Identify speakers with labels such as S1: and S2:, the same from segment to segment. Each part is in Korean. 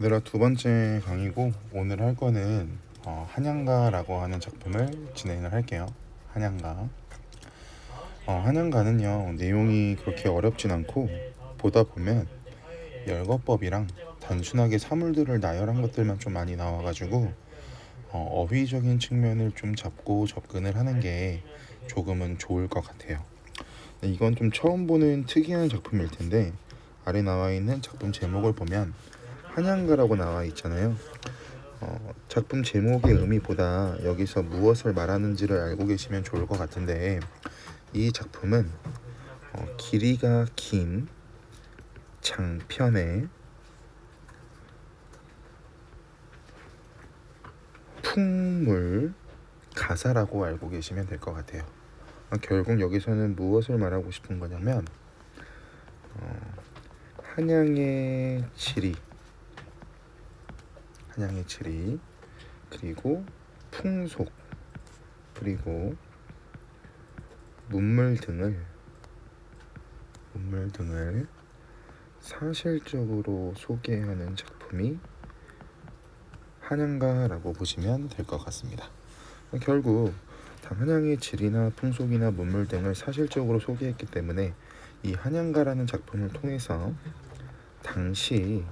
S1: 얘들아 두 번째 강의고 오늘 할 거는 어, 한양가라고 하는 작품을 진행을 할게요. 한양가. 어, 한양가는요 내용이 그렇게 어렵진 않고 보다 보면 열거법이랑 단순하게 사물들을 나열한 것들만 좀 많이 나와가지고 어, 어휘적인 측면을 좀 잡고 접근을 하는 게 조금은 좋을 것 같아요. 네, 이건 좀 처음 보는 특이한 작품일 텐데 아래 나와 있는 작품 제목을 보면 한양가라고 나와 있잖아요. 어, 작품 제목의 의미보다 여기서 무엇을 말하는지를 알고 계시면 좋을 것 같은데 이 작품은 어, 길이가 긴 장편의 풍물 가사라고 알고 계시면 될 것 같아요. 어, 결국 여기서는 무엇을 말하고 싶은 거냐면 어, 한양의 지리 한양의 지리 그리고 풍속 그리고 문물 등을 문물 등을 사실적으로 소개하는 작품이 한양가라고 보시면 될 것 같습니다. 결국 한양의 지리나 풍속이나 문물 등을 사실적으로 소개했기 때문에 이 한양가라는 작품을 통해서 당시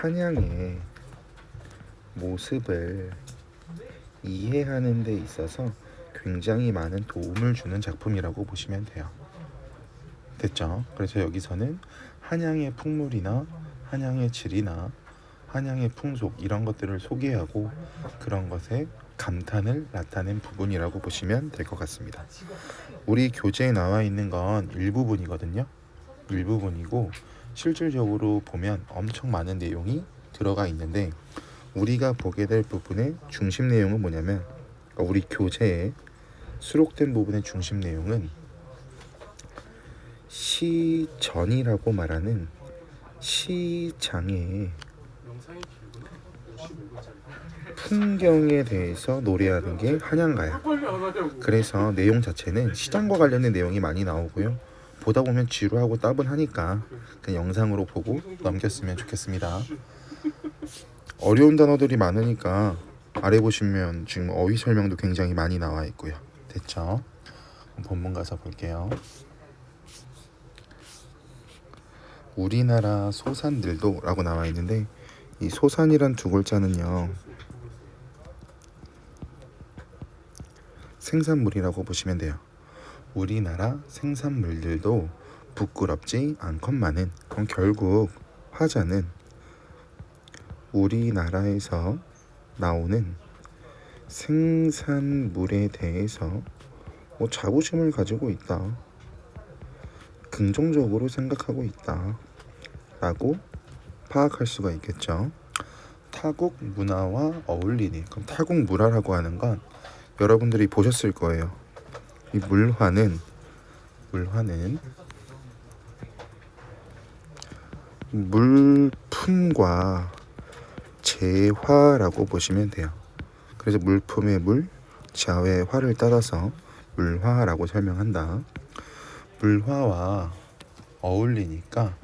S1: 한양의 모습을 이해하는 데 있어서 굉장히 많은 도움을 주는 작품이라고 보시면 돼요. 됐죠? 그래서 여기서는 한양의 풍물이나 한양의 질이나 한양의 풍속 이런 것들을 소개하고 그런 것에 감탄을 나타낸 부분이라고 보시면 될 것 같습니다. 우리 교재에 나와 있는 건 일부분이거든요. 일부분이고 실질적으로 보면 엄청 많은 내용이 들어가 있는데 우리가 보게 될 부분의 중심 내용은 뭐냐면 그러니까 우리 교재에 수록된 부분의 중심 내용은 시전이라고 말하는 시장의 풍경에 대해서 노래하는 게 한양가야. 그래서 내용 자체는 시장과 관련된 내용이 많이 나오고요. 보다 보면 지루하고 따분하니까 그냥 영상으로 보고 넘겼으면 좋겠습니다. 어려운 단어들이 많으니까 아래 보시면 지금 어휘 설명도 굉장히 많이 나와 있고요. 됐죠? 본문 가서 볼게요. 우리나라 소산들도 라고 나와 있는데 이 소산이란 두 글자는요 생산물이라고 보시면 돼요. 우리나라 생산물들도 부끄럽지 않건만은 그럼 결국 화자는 우리나라에서 나오는 생산물에 대해서 뭐 자부심을 가지고 있다. 긍정적으로 생각하고 있다. 라고 파악할 수가 있겠죠. 타국 문화와 어울리니 그럼 타국 문화라고 하는 건 여러분들이 보셨을 거예요. 이 물화는 물화는 물품과 재화라고 보시면 돼요. 그래서 물품의 물, 자외의 화를 따라서 물화라고 설명한다. 물화와 어울리니까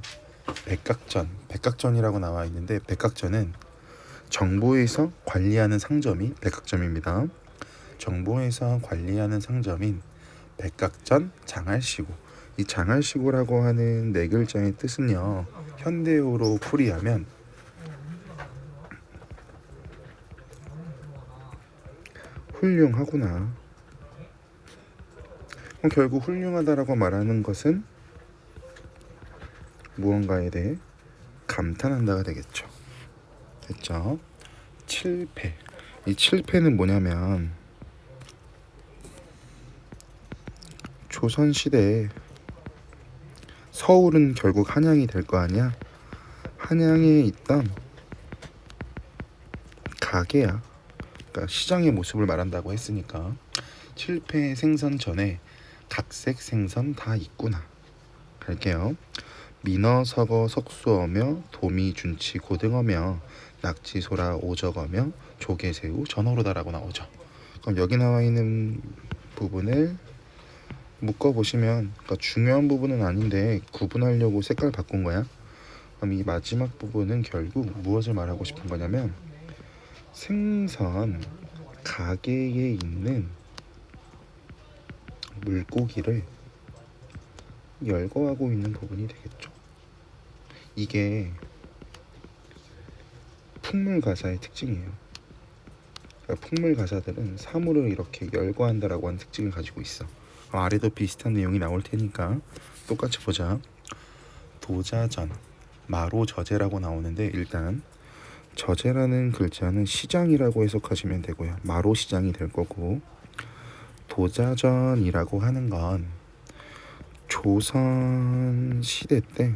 S1: 백각전, 백각전이라고 나와 있는데 백각전은 정부에서 관리하는 상점이 백각점입니다. 정부에서 관리하는 상점인 백각전 장알시고 이 장알시고라고 하는 네 글자의 뜻은요 현대어로 풀이하면 훌륭하구나. 그럼 결국 훌륭하다라고 말하는 것은 무언가에 대해 감탄한다가 되겠죠. 됐죠? 7패. 이 7패는 뭐냐면 조선 시대에 서울은 결국 한양이 될 거 아니야? 한양에 있던 가게야. 그러니까 시장의 모습을 말한다고 했으니까 7패 생선 전에 각색 생선 다 있구나. 갈게요. 민어 서거 석수어며 도미 준치 고등어며 낙지 소라 오적어며 조개새우 전어로다라고 나오죠. 그럼 여기 나와 있는 부분을 묶어 보시면 그러니까 중요한 부분은 아닌데 구분하려고 색깔 바꾼 거야. 그럼 이 마지막 부분은 결국 무엇을 말하고 싶은 거냐면 생선 가게에 있는 물고기를 열거하고 있는 부분이 되겠죠. 이게 풍물 가사의 특징이에요. 그러니까 풍물 가사들은 사물을 이렇게 열거한다라고 하는 특징을 가지고 있어. 어, 아래도 비슷한 내용이 나올 테니까 똑같이 보자. 도자전, 마로 저제라고 나오는데 일단 저제라는 글자는 시장이라고 해석하시면 되고요. 마로 시장이 될 거고 도자전이라고 하는 건 조선 시대 때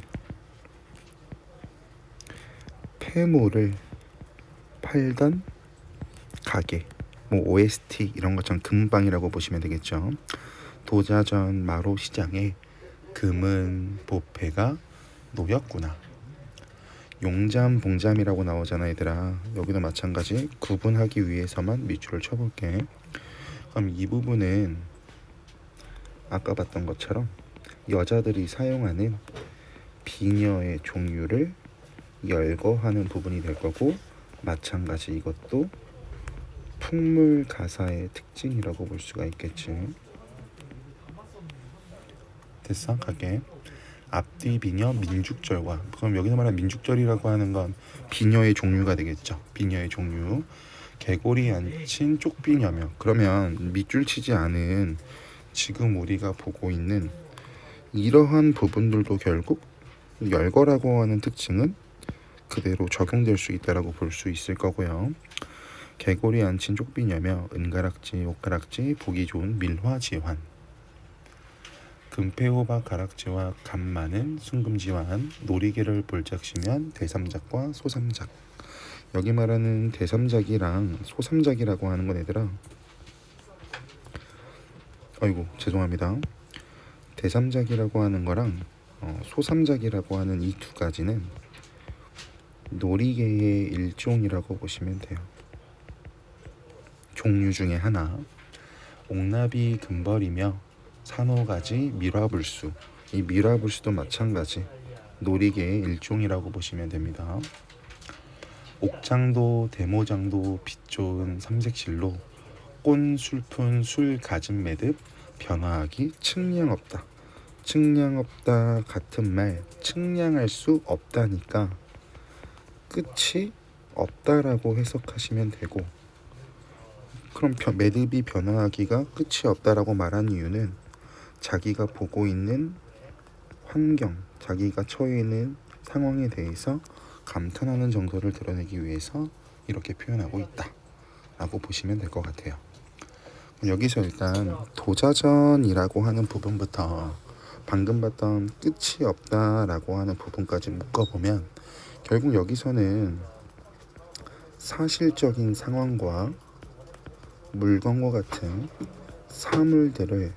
S1: 폐물을 팔던 가게 뭐 OST 이런 것처럼 금방이라고 보시면 되겠죠. 도자전 마로 시장에 금은 보패가 놓였구나. 용잠 봉잠이라고 나오잖아 얘들아. 여기도 마찬가지 구분하기 위해서만 밑줄을 쳐볼게. 그럼 이 부분은 아까 봤던 것처럼 여자들이 사용하는 비녀의 종류를 열거하는 부분이 될 거고 마찬가지 이것도 풍물 가사의 특징이라고 볼 수가 있겠지. 가게. 앞뒤 비녀 민죽절과 그럼 여기서 말하는 민죽절이라고 하는 건 비녀의 종류가 되겠죠. 비녀의 종류. 개골이 앉힌 쪽비녀며 그러면 밑줄 치지 않은 지금 우리가 보고 있는 이러한 부분들도 결국 열거라고 하는 특징은 그대로 적용될 수 있다라고 볼 수 있을 거고요. 개골이 앉힌 쪽비녀며 은가락지, 옷가락지, 보기 좋은 밀화지환 금패호박 가락지와 감 많은 순금지환 놀이개를 볼작시면 대삼작과 소삼작. 여기 말하는 대삼작이랑 소삼작이라고 하는 건 얘들아. 아이고 죄송합니다. 대삼작이라고 하는 거랑 어, 소삼작이라고 하는 이 두 가지는 놀이개의 일종이라고 보시면 돼요. 종류 중에 하나. 옥나비 금벌이며 산호가지 밀화불수. 이 밀화불수도 마찬가지. 놀이개의 일종이라고 보시면 됩니다. 옥장도 대모장도 빛 좋은 삼색실로 꼰 술푼 술 가진 매듭 변화하기 측량 없다. 측량 없다 같은 말 측량할 수 없다니까. 끝이 없다라고 해석하시면 되고. 그럼 변- 매듭이 변화하기가 끝이 없다라고 말한 이유는 자기가 보고 있는 환경, 자기가 처해 있는 상황에 대해서 감탄하는 정도를 드러내기 위해서 이렇게 표현하고 있다 라고 보시면 될 것 같아요. 여기서 일단 도자전이라고 하는 부분부터 방금 봤던 끝이 없다라고 하는 부분까지 묶어보면 결국 여기서는 사실적인 상황과 물건과 같은 사물들을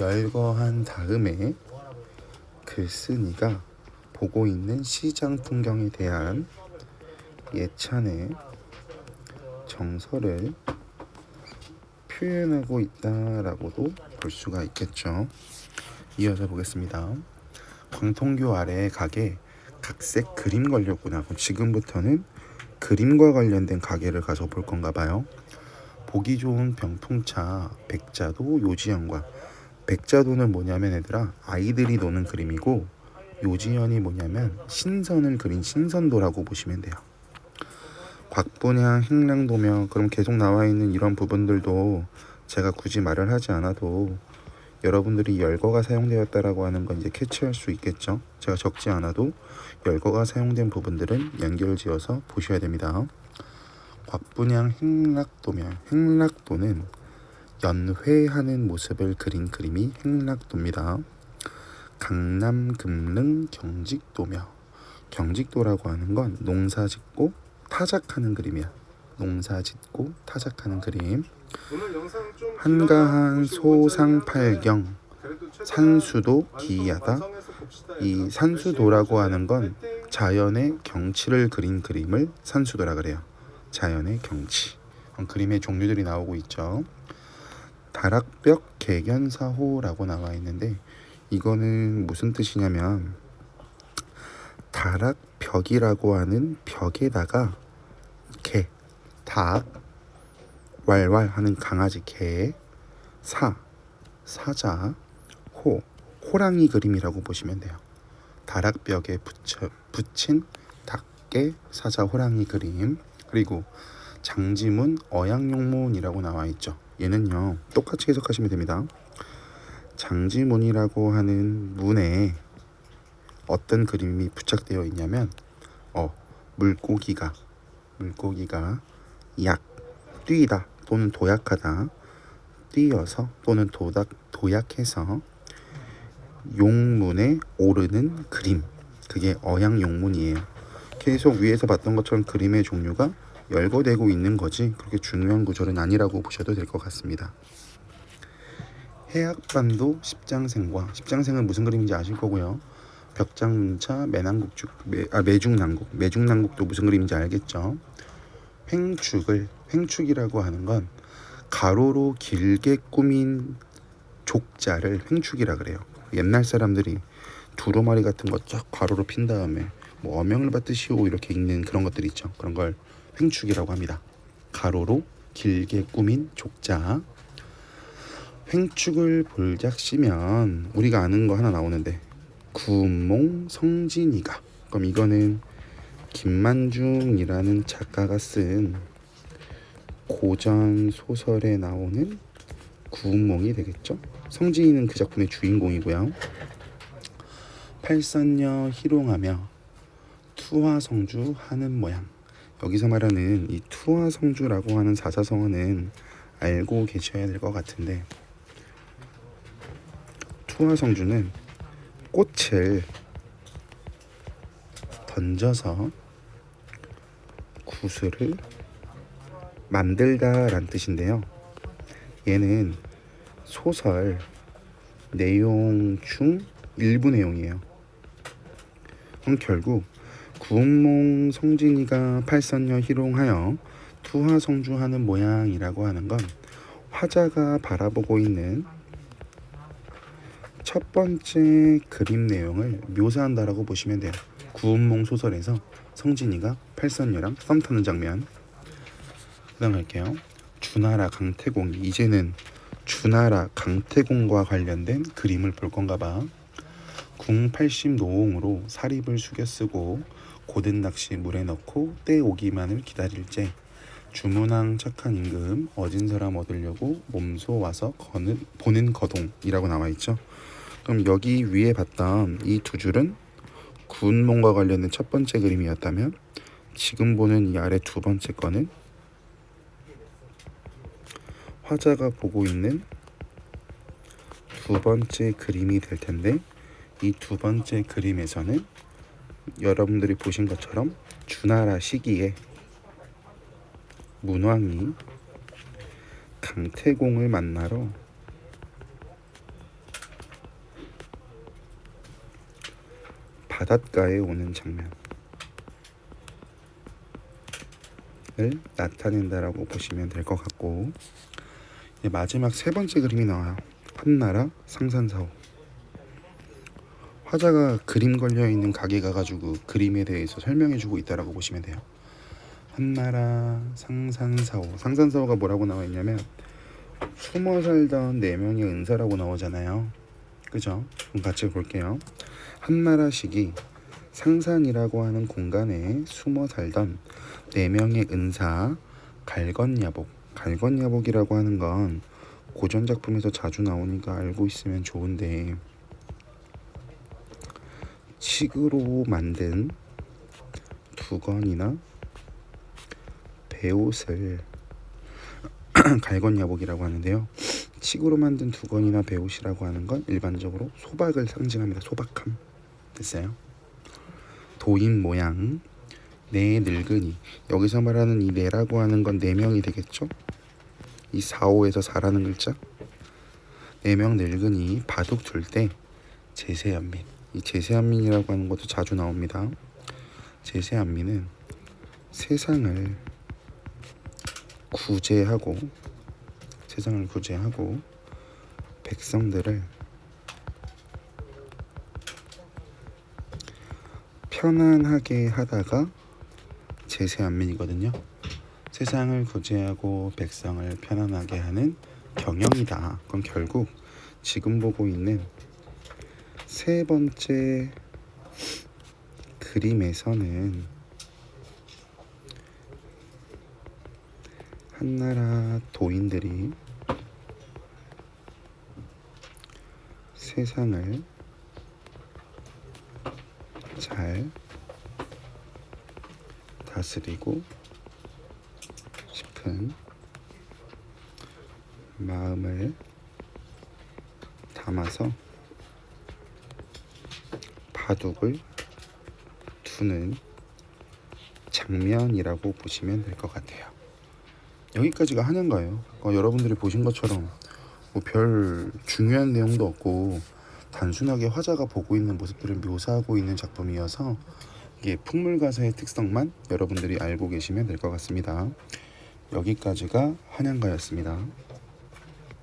S1: 열거한 다음에 글쓴이가 보고 있는 시장 풍경에 대한 예찬의 정서를 표현하고 있다라고도 볼 수가 있겠죠. 이어서 보겠습니다. 광통교 아래 가게 각색 그림 걸렸구나. 지금부터는 그림과 관련된 가게를 가서 볼 건가 봐요. 보기 좋은 병풍차 백자도 요지연과 백자도는 뭐냐면 얘들아 아이들이 노는 그림이고 요지연이 뭐냐면 신선을 그린 신선도라고 보시면 돼요. 곽분양 행량도며 그럼 계속 나와 있는 이런 부분들도 제가 굳이 말을 하지 않아도 여러분들이 열거가 사용되었다라고 하는 건 이제 캐치할 수 있겠죠. 제가 적지 않아도 열거가 사용된 부분들은 연결지어서 보셔야 됩니다. 곽분양 행락도며 행락도는 연회하는 모습을 그린 그림이 행락도입니다. 강남 금릉 경직도며 경직도라고 하는 건 농사 짓고 타작하는 그림이야. 농사 짓고 타작하는 그림. 한가한 소상팔경 산수도 기이하다. 이. 산수도라고 하는 건
S2: 땡.
S1: 자연의 경치를 그린 그림을 산수도라 그래요. 자연의 경치. 그림의 종류들이 나오고 있죠. 다락벽 개견사호라고 나와 있는데 이거는 무슨 뜻이냐면 다락벽이라고 하는 벽에다가 개, 닭, 왈왈 하는 강아지 개, 사, 사자, 호, 호랑이 그림이라고 보시면 돼요. 다락벽에 붙여, 붙인 닭개, 사자, 호랑이 그림 그리고 장지문, 어양용문이라고 나와 있죠. 얘는요 똑같이 해석하시면 됩니다. 장지문이라고 하는 문에 어떤 그림이 부착되어 있냐면 어 물고기가 물고기가 약 뛰다 또는 도약하다 뛰어서 또는 도닥 도약해서 용문에 오르는 그림 그게 어양 용문이에요. 계속 위에서 봤던 것처럼 그림의 종류가 열거되고 있는 거지 그렇게 중요한 구조는 아니라고 보셔도 될 것 같습니다. 해악반도 십장생과 십장생은 무슨 그림인지 아실 거고요. 벽장문차 매난국죽 매, 아 매중난국 매중난국도 무슨 그림인지 알겠죠. 횡축을 횡축이라고 하는 건 가로로 길게 꾸민 족자를 횡축이라 그래요. 옛날 사람들이 두루마리 같은 거 쫙 가로로 핀 다음에 뭐 어명을 받듯이 오 이렇게 읽는 그런 것들 있죠. 그런 걸 횡축이라고 합니다. 가로로 길게 꾸민 족자. 횡축을 볼작 시면 우리가 아는 거 하나 나오는데 구몽 성진이가 그럼 이거는 김만중이라는 작가가 쓴 고전 소설에 나오는 구운몽이 되겠죠. 성진이는 그 작품의 주인공이고요. 팔선녀 희롱하며 투화성주 하는 모양. 여기서 말하는 이 투화성주라고 하는 사자성어는 알고 계셔야 될 것 같은데 투화성주는 꽃을 던져서 구슬을 만들다 란 뜻인데요. 얘는 소설 내용 중 일부 내용이에요. 그럼 결국 구운몽 성진이가 팔선녀 희롱하여 투하성주하는 모양이라고 하는 건 화자가 바라보고 있는 첫 번째 그림 내용을 묘사한다라고 보시면 돼요. 구운몽 소설에서 성진이가 팔선녀랑 썸 타는 장면. 그다음 할게요. 주나라 강태공 이제는 주나라 강태공과 관련된 그림을 볼 건가 봐. 궁 80 노홍으로 사립을 숙여 쓰고 고든 낚시 물에 넣고 때 오기만을 기다릴제 주문왕 착한 임금 어진 사람 얻으려고 몸소 와서 거는, 보는 거동이라고 나와 있죠. 그럼 여기 위에 봤던 이 두 줄은 군몽과 관련된 첫 번째 그림이었다면 지금 보는 이 아래 두 번째 거는 화자가 보고 있는 두 번째 그림이 될 텐데 이 두 번째 그림에서는 여러분들이 보신 것처럼 주나라 시기에 문왕이 강태공을 만나러 바닷가에 오는 장면을 나타낸다라고 보시면 될 것 같고 마지막 세 번째 그림이 나와요. 한나라 상산사호. 화자가 그림 걸려 있는 가게 가가지고 그림에 대해서 설명해주고 있다라고 보시면 돼요. 한나라 상산사호. 상산사호가 뭐라고 나와 있냐면 숨어 살던 네 명의 은사라고 나오잖아요. 그죠? 그럼 같이 볼게요. 한나라 시기 상산이라고 하는 공간에 숨어 살던 네 명의 은사 갈건야복. 갈건야복이라고 하는 건 고전 작품에서 자주 나오니까 알고 있으면 좋은데 칡으로 만든 두건이나 배옷을 갈건야복이라고 하는데요. 칡으로 만든 두건이나 배옷이라고 하는 건 일반적으로 소박을 상징합니다. 소박함 됐어요? 도인 모양 네 늙은이 여기서 말하는 이 네라고 하는 건 네 명이 되겠죠? 이 4호에서 4라는 글자 네 명 늙은이 바둑 둘 때 제세연민 이 제세안민이라고 하는 것도 자주 나옵니다. 제세안민은 세상을 구제하고 세상을 구제하고 백성들을 편안하게 하다가 제세안민이거든요. 세상을 구제하고 백성을 편안하게 하는 경영이다. 그럼 결국 지금 보고 있는 세 번째 그림에서는 한나라 도인들이 세상을 잘 다스리고 싶은 마음을 담아서 바둑을 두는 장면이라고 보시면 될 것 같아요. 여기까지가 한양가예요. 어, 여러분들이 보신 것처럼 뭐 별 중요한 내용도 없고 단순하게 화자가 보고 있는 모습들을 묘사하고 있는 작품이어서 이게 풍물가사의 특성만 여러분들이 알고 계시면 될 것 같습니다. 여기까지가 한양가였습니다.